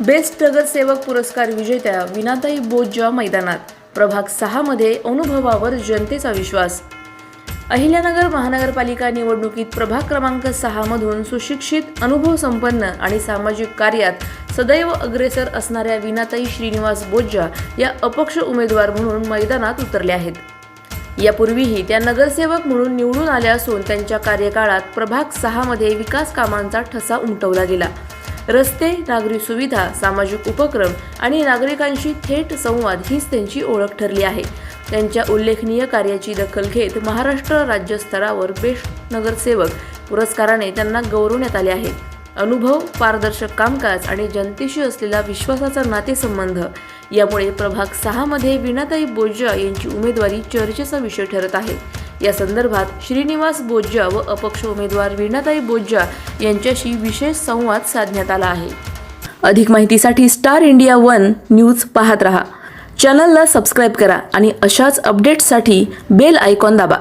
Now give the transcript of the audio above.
Best नगरसेवक पुरस्कार विजेत्या विनाताई बोज्जा मैदानात. प्रभाग सहामध्ये अनुभवावर जनतेचा विश्वास. अहिल्यानगर महानगरपालिका निवडणुकीत प्रभाग क्रमांक सहामधून सुशिक्षित अनुभवसंपन्न आणि सामाजिक कार्यात सदैव अग्रेसर असणाऱ्या विनाताई श्रीनिवास बोज्जा या अपक्ष उमेदवार म्हणून मैदानात उतरल्या आहेत. यापूर्वीही त्या नगरसेवक म्हणून निवडून आल्या असून त्यांच्या कार्यकाळात प्रभाग सहामध्ये विकास कामांचा ठसा उमटवला गेला. रस्ते नागरी सुविधा सामाजिक उपक्रम आणि नागरिकांशी थेट संवाद हीच त्यांची ओळख ठरली आहे. त्यांच्या उल्लेखनीय कार्याची दखल घेत महाराष्ट्र राज्य स्तरावर बेस्ट नगरसेवक पुरस्काराने त्यांना गौरवण्यात आले आहे अनुभव पारदर्शक कामकाज आणि जनतेशी असलेला विश्वासाचा नातेसंबंध यामुळे प्रभाग सहामध्ये विनाताई बोजा यांची उमेदवारी चर्चेचा विषय ठरत आहे. या संदर्भात श्रीनिवास बोज्जा व अपक्ष उमेदवार वीणाताई बोज्जा यांच्याशी विशेष संवाद साधण्यात आला आहे. अधिक माहितीसाठी स्टार इंडिया वन न्यूज पाहत रहा. चॅनलला सबस्क्राईब करा आणि अशाच अपडेट्ससाठी बेल आयकॉन दाबा.